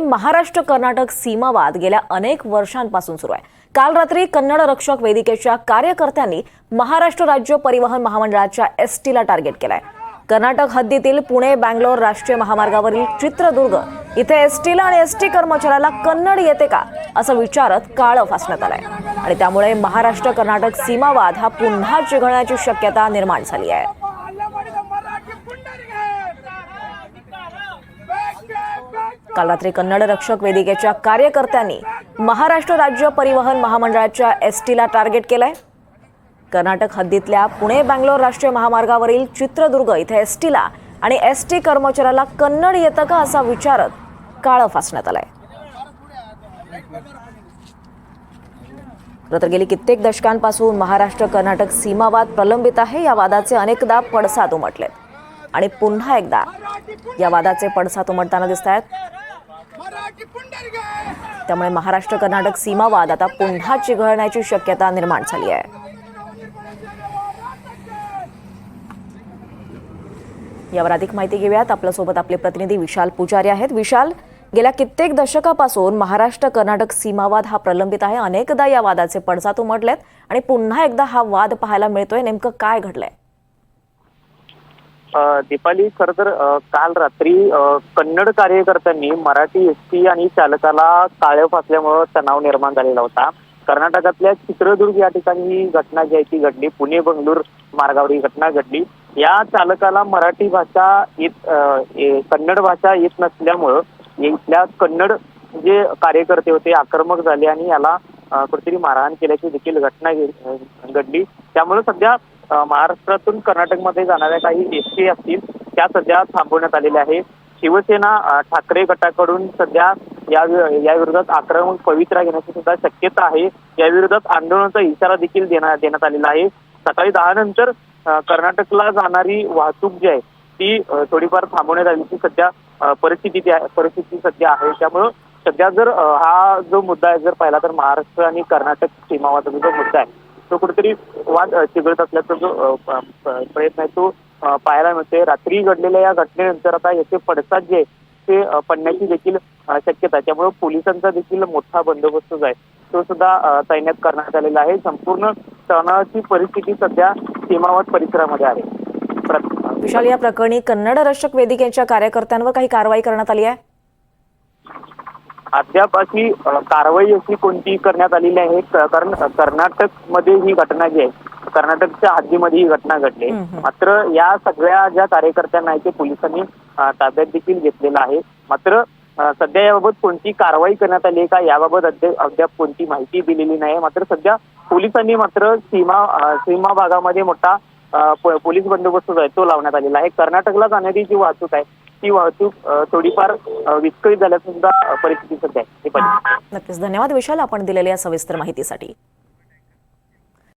महाराष्ट्र कर्नाटक सीमावाद गेल्या अनेक वर्षांपासून सुरू आहे. काल रात्री कन्नड रक्षक वेदिकेच्या कार्यकर्त्यांनी महाराष्ट्र राज्य परिवहन महामंडळाच्या एस टीला टार्गेट केलंय. कर्नाटक हद्दीतील पुणे बँगलोर राष्ट्रीय महामार्गावरील चित्रदुर्ग इथे एस टीला आणि एस टी कर्मचाऱ्याला कन्नड येते का असं विचारत काळं फासण्यात आलंय. आणि त्यामुळे महाराष्ट्र कर्नाटक सीमावाद हा पुन्हा चिघळण्याची शक्यता निर्माण झाली आहे. काल रात्री कन्नड रक्षक वेदिकेच्या कार्यकर्त्यांनी महाराष्ट्र राज्य परिवहन महामंडळाच्या एस टीला टार्गेट केलंय. कर्नाटक हद्दीतल्या पुणे बँगलोर राष्ट्रीय महामार्गावरील चित्रदुर्ग इथे एस टीला आणि एस टी कर्मचाऱ्याला कन्नड येतं का असा विचारत काळं फासण्यात आलाय. खरं तर गेली कित्येक दशकांपासून महाराष्ट्र कर्नाटक सीमावाद प्रलंबित आहे. या वादाचे अनेकदा पडसाद उमटलेत. आणि पुन्हा एकदा या वादाचे पडसाद उमटताना दिसत आहेत त्यामुळे महाराष्ट्र कर्नाटक सीमावाद आता पुन्हा चिघळण्याची शक्यता निर्माण झाली आहे. यावर अधिक माहिती घेऊयात. आपल्यासोबत आपले प्रतिनिधी विशाल पुजारी आहेत. विशाल गेल्या कित्येक दशकापासून महाराष्ट्र कर्नाटक सीमावाद हा प्रलंबित आहे. अनेकदा या वादाचे पडसाद उमटलेत आणि पुन्हा एकदा हा वाद पाहायला मिळतोय. नेमकं काय घडलंय? दीपाली खर तर काल रात्री कन्नड कार्यकर्त्यांनी मराठी एस टी आणि चालकाला काळं फासल्यामुळं तणाव निर्माण झालेला होता. कर्नाटकातल्या चित्रदुर्ग या ठिकाणी ही घटना जी आहे ती घडली. पुणे बंगळूर मार्गावर ही घटना घडली. या चालकाला मराठी भाषा येत कन्नड भाषा येत नसल्यामुळं इथल्या कन्नड जे कार्यकर्ते होते आक्रमक झाले आणि याला कुठेतरी मारहाण केल्याची देखील घटना घे- घडली. त्यामुळे सध्या महाराष्ट्रातून कर्नाटकमध्ये जाणाऱ्या काही एस टी असतील त्या सध्या थांबवण्यात आलेल्या आहेत. शिवसेना ठाकरे गटाकडून सध्या या या विरोधात आक्रमक पवित्रा घेण्याची सुद्धा शक्यता आहे. या विरोधात आंदोलनाचा इशारा देखील देण्यात देण्यात आलेला आहे. सकाळी दहा नंतर कर्नाटकला जाणारी वाहतूक जी आहे ती थोडीफार थांबवण्यात आल्याची सध्या परिस्थिती आहे- परिस्थिती सध्या आहे. त्यामुळं सध्या जर हा जो मुद्दा आहे जर पाहिला तर महाराष्ट्र आणि कर्नाटक सीमावादाचा जो मुद्दा आहे तो कुठेतरी वाद चिघळत असल्याचा जो प्रयत्न आहे तो पाहायला मिळतोय. रात्री घडलेल्या या घटनेनंतर आता याचे पडसाद जे आहे ते पडण्याची देखील शक्यता आहे. त्यामुळे पोलिसांचा देखील मोठा बंदोबस्त जो आहे तो सुद्धा तैनात करण्यात आलेला आहे. संपूर्ण तणावाची परिस्थिती सध्या सीमावाद परिसरामध्ये आहे. विशाल या प्रकरणी कन्नड रक्षक वेदिकेच्या कार्यकर्त्यांवर काही कारवाई करण्यात आली आहे? अद्याप अशी कारवाई अशी कोणती करण्यात आलेली आहे? कारण कर्नाटकमध्ये ही घटना जी आहे कर्नाटकच्या हद्दीमध्ये ही घटना घडली. मात्र या सगळ्या ज्या कार्यकर्त्यांना आहे ते पोलिसांनी ताब्यात देखील घेतलेलं आहे. मात्र सध्या याबाबत कोणती कारवाई करण्यात आली आहे का याबाबत अद्याप अद्याप कोणती माहिती दिलेली नाही. मात्र सध्या पोलिसांनी मात्र सीमा सीमा भागामध्ये मोठा पोलीस बंदोबस्त जो आहे तो लावण्यात आलेला आहे. कर्नाटकला जाणारी जी वाहतूक आहे ती वाहतूक थोडीफार विस्कळीत झाल्याचं सुद्धा परिस्थिती सध्या आहे. नक्कीच. धन्यवाद विशाल आपण दिलेल्या सविस्तर माहितीसाठी.